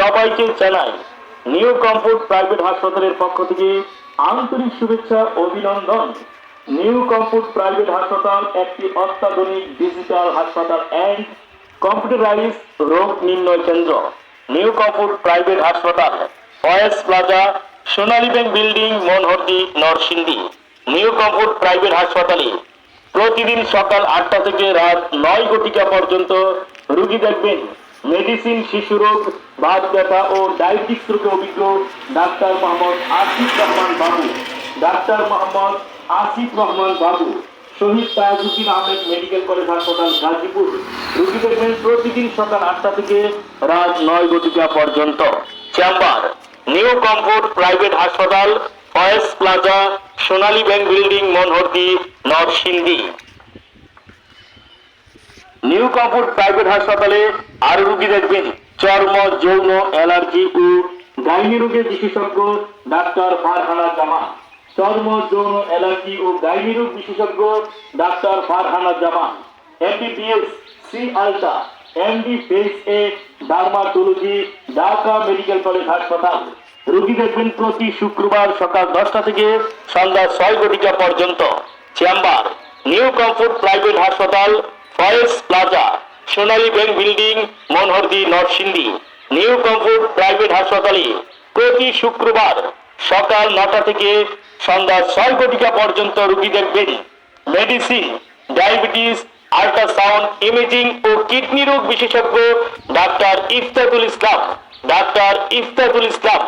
সবাইকে জানাই, new comfort private হাসপাতালের পক্ষ থেকে আন্তরিক শুভেচ্ছা, অভিনন্দন। নিউ কমফোর্ট প্রাইভেট হাসপাতাল একটি অত্যাধুনিক ডিজিটাল হাসপাতাল অ্যান্ড কম্পিউটারাইজ রোগ নির্ণয় কেন্দ্র। নিউ কমফোর্ট প্রাইভেট হাসপাতাল, ওয়েস plaza, Sonali bank building, Monohardi, Narsingdi. New comfort private হাসপাতালে প্রতিদিন সকাল আটটা থেকে রাত নয় ঘটিকা পর্যন্ত রুগী দেখবেন। মেডিসিন, শিশু রোগ বাত ব্যথা ও ডায়াবেটিক্স রোগে অভিজ্ঞ ডাক্তার মোহাম্মদ আসিফ রহমান বাবু। ডাক্তার মোহাম্মদ আসিফ রহমান বাবু। শহীদ তাজউদ্দিন আহমেদ মেডিকেল কলেজ হাসপাতাল গাজীপুর। রুগী দেখবেন প্রতিদিন সকাল আটটা থেকে রাত নয় ঘটিকা পর্যন্ত। চেম্বার, নিউ কমফোর্ট প্রাইভেট হাসপাতাল Foy's plaza, Sonali bank building Monohardi Narsingdi. New comfort private হাসপাতালে আরও রুগী দেখবেন। চর্ম, যৌন, অ্যালার্জি ও গাইনি রোগের বিশেষজ্ঞ ডাক্তার ফারহানা জামান। চর্ম, যৌন, অ্যালার্জি ও গাইনি রোগ বিশেষজ্ঞ ডাক্তার ফারহানা জামান। এমবিবিএস সি আলটা এমডি ফেস এ ডার্মাটোলজি ঢাকা মেডিকেল কলেজ হাসপাতাল রোগী দেখবেন প্রতি শুক্রবার সকাল দশটা থেকে সন্ধ্যা ছয় ঘটিকা পর্যন্ত। চেম্বার নিউ কমফোর্ট প্রাইভেট হাসপাতাল Foy's plaza, Sonali bank building, Monohardi Narsingdi, new comfort private হাসপাতালে প্রতি শুক্রবার সকাল নটা থেকে সন্ধ্যা ছয় ঘটিকা পর্যন্ত রোগী দেখবেন। মেডিসিন, ডায়াবেটিস, আল্ট্রাসাউন্ড, ইমেজিং ও কিডনি রোগ বিশেষজ্ঞ ডাক্তার Iftatul Islam. Doctor Iftatul Islam,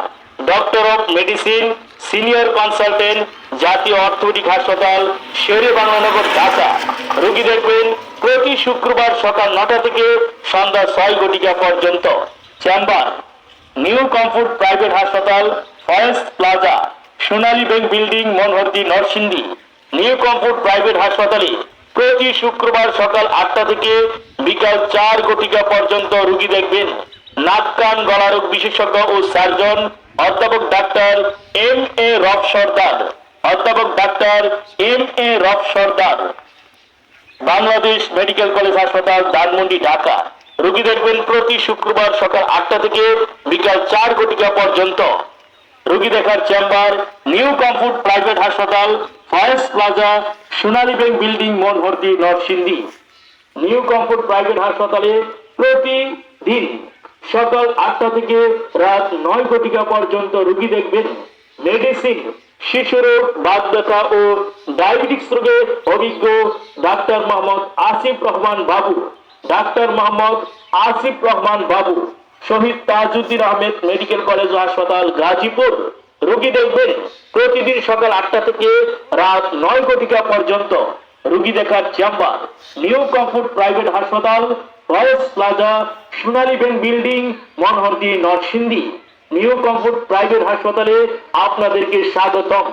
doctor of medicine, senior consultant জাতীয় অর্থোপেডিক হাসপাতাল, শেরে বাংলানগর ঢাকা। রোগী দেখবেন প্রতি শুক্রবার সকাল নটা থেকে সন্ধ্যা ছয় ঘটিকা পর্যন্ত। চেম্বার, নিউ কমফোর্ট প্রাইভেট হাসপাতাল forest plaza, Sonali bank building, Monohardi, Narsingdi. New comfort private হাসপাতালে প্রতি শুক্রবার সকাল আটটা থেকে বিকাল চার ঘটিকা পর্যন্ত রুগী দেখবেন। নাক, কান, গলা রোগ বিশেষজ্ঞ ও সার্জন, অধ্যাপক doctor M A Rauf Sardar. অধ্যাপক doctor M A Rauf Sardar, Bangladesh medical college হাসপাতাল, ধানমন্ডি, ঢাকা। রোগী দেখবেন প্রতি শুক্রবার সকাল আটটা থেকে বিকাল চার ঘটিকা পর্যন্ত। রোগী দেখার চেম্বার, নিউ কমফোর্ট প্রাইভেট হাসপাতাল ফয়েস প্লাজা, সোনালী ব্যাংক বিল্ডিং মনভর্তি নরসিংদী। নিউ কমফোর্ট প্রাইভেট হাসপাতালে প্রতিদিন সকাল আটটা থেকে রাত নয় ঘটিকা পর্যন্ত রুগী দেখবেন। মেডিসিন শিশু রোগ বাত ব্যথা ও ডায়াবেটিক্স রোগে অভিজ্ঞ ডাক্তার মোহাম্মদ আসিফ রহমান বাবু। ডাক্তার মোহাম্মদ আসিফ রহমান বাবু। শহীদ তাজউদ্দিন আহমেদ মেডিকেল কলেজ ও হাসপাতাল গাজীপুর। রোগী দেখবেন প্রতিদিন সকাল আটটা থেকে রাত নয় ঘটিকা পর্যন্ত। রোগী দেখার চেম্বার, নিউ কমফোর্ট প্রাইভেট হাসপাতাল plaza, Sonali bank building, Monohardi, Narsingdi. New comfort private হাসপাতালে আপনাদেরকে স্বাগতম।